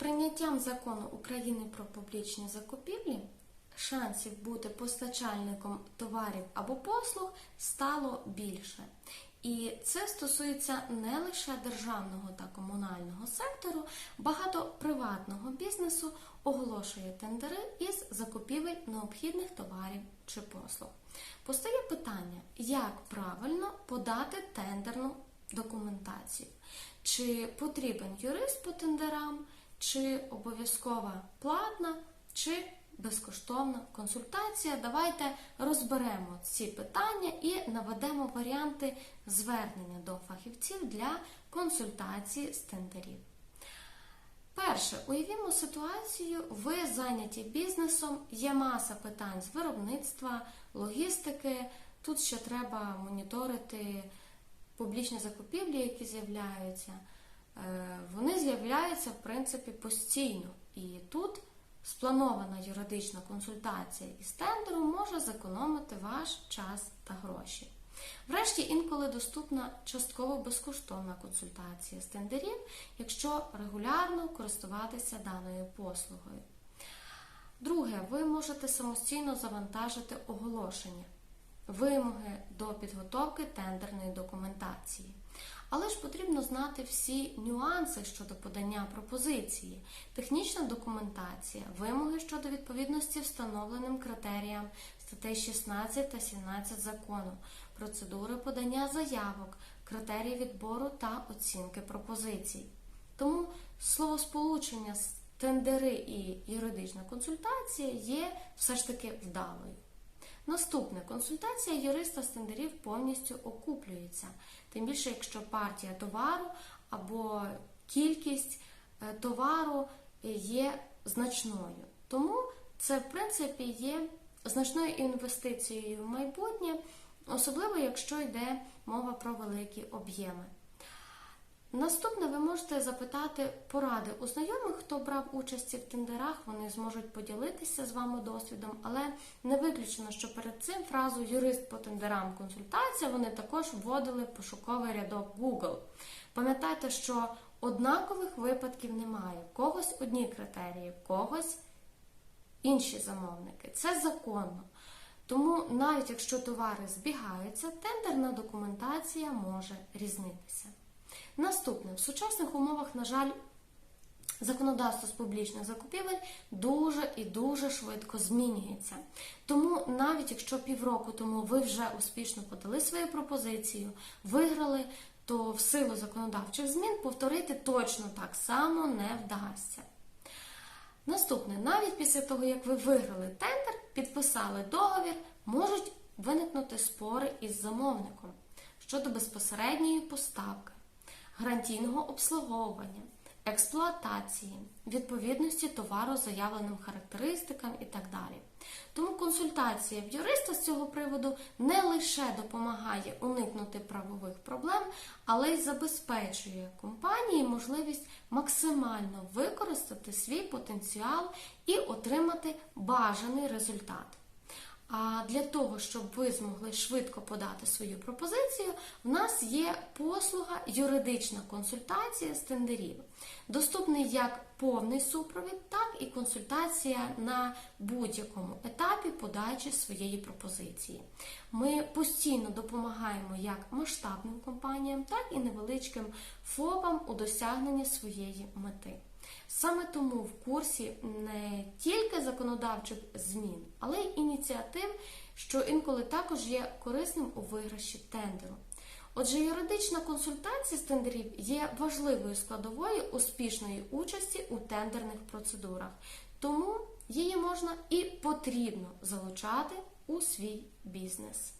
прийняттям закону України про публічні закупівлі шансів бути постачальником товарів або послуг стало більше. І це стосується не лише державного та комунального сектору, багато приватного бізнесу оголошує тендери із закупівель необхідних товарів чи послуг. Постає питання, як правильно подати тендерну документацію. Чи потрібен юрист по тендерам, чи обов'язкова платна, чи безкоштовна консультація. Давайте розберемо ці питання і наведемо варіанти звернення до фахівців для консультації з тендерів. Перше, уявімо ситуацію, ви зайняті бізнесом, є маса питань з виробництва, логістики. Тут ще треба моніторити публічні закупівлі, які з'являються. Е, Вони з'являються, в принципі, постійно. І тут спланована юридична консультація із тендером може зекономити ваш час та гроші. Врешті інколи доступна частково безкоштовна консультація з тендерів, якщо регулярно користуватися даною послугою. Друге, ви можете самостійно завантажити оголошення, вимоги до підготовки тендерної документації. Але ж потрібно знати всі нюанси щодо подання пропозиції, технічна документація, вимоги щодо відповідності встановленим критеріям статей 16 та 17 закону, процедури подання заявок, критерії відбору та оцінки пропозицій. Тому словосполучення тендери і юридична консультація є все ж таки вдалою. Наступне консультація юриста з тендерів повністю окуплюється, тим більше, якщо партія товару або кількість е, товару є значною. Тому це, в принципі, є значною інвестицією в майбутнє, особливо якщо йде мова про великі об'єми. Наступне ви можете запитати поради у знайомих, хто брав участь в тендерах, вони зможуть поділитися з вами досвідом, але не виключено, що перед цим фразу юрист по тендерам консультація вони також вводили в пошуковий рядок Google. Пам'ятайте, що однакових випадків немає. Когось одні критерії, когось інші замовники. Це законно. Тому навіть якщо товари збігаються, тендерна документація може різнитися. Наступне, в сучасних умовах, на жаль, законодавство з публічних закупівель дуже і дуже швидко змінюється. Тому навіть якщо півроку тому ви вже успішно подали свою пропозицію, виграли, то в силу законодавчих змін повторити точно так само не вдасться. Наступне, навіть після того, як ви виграли тендер, підписали договір, можуть виникнути спори із замовником щодо безпосередньої поставки гарантійного обслуговування, експлуатації, відповідності товару заявленим характеристикам і так далі. Тому консультація в юриста з цього приводу не лише допомагає уникнути правових проблем, але й забезпечує компанії можливість максимально використати свій потенціал і отримати бажаний результат. А для того, щоб ви змогли швидко подати свою пропозицію, в нас є послуга юридична консультація з тендерів. Доступний як повний супровід, так і консультація на будь-якому етапі подачі своєї пропозиції. Ми постійно допомагаємо як масштабним компаніям, так і невеличким ФОПам у досягненні своєї мети. Саме тому в курсі не тільки законодавчих змін, але й ініціатив, що інколи також є корисним у виграші тендеру. Отже, юридична консультація з тендерів є важливою складовою успішної участі у тендерних процедурах, тому її можна і потрібно залучати у свій бізнес.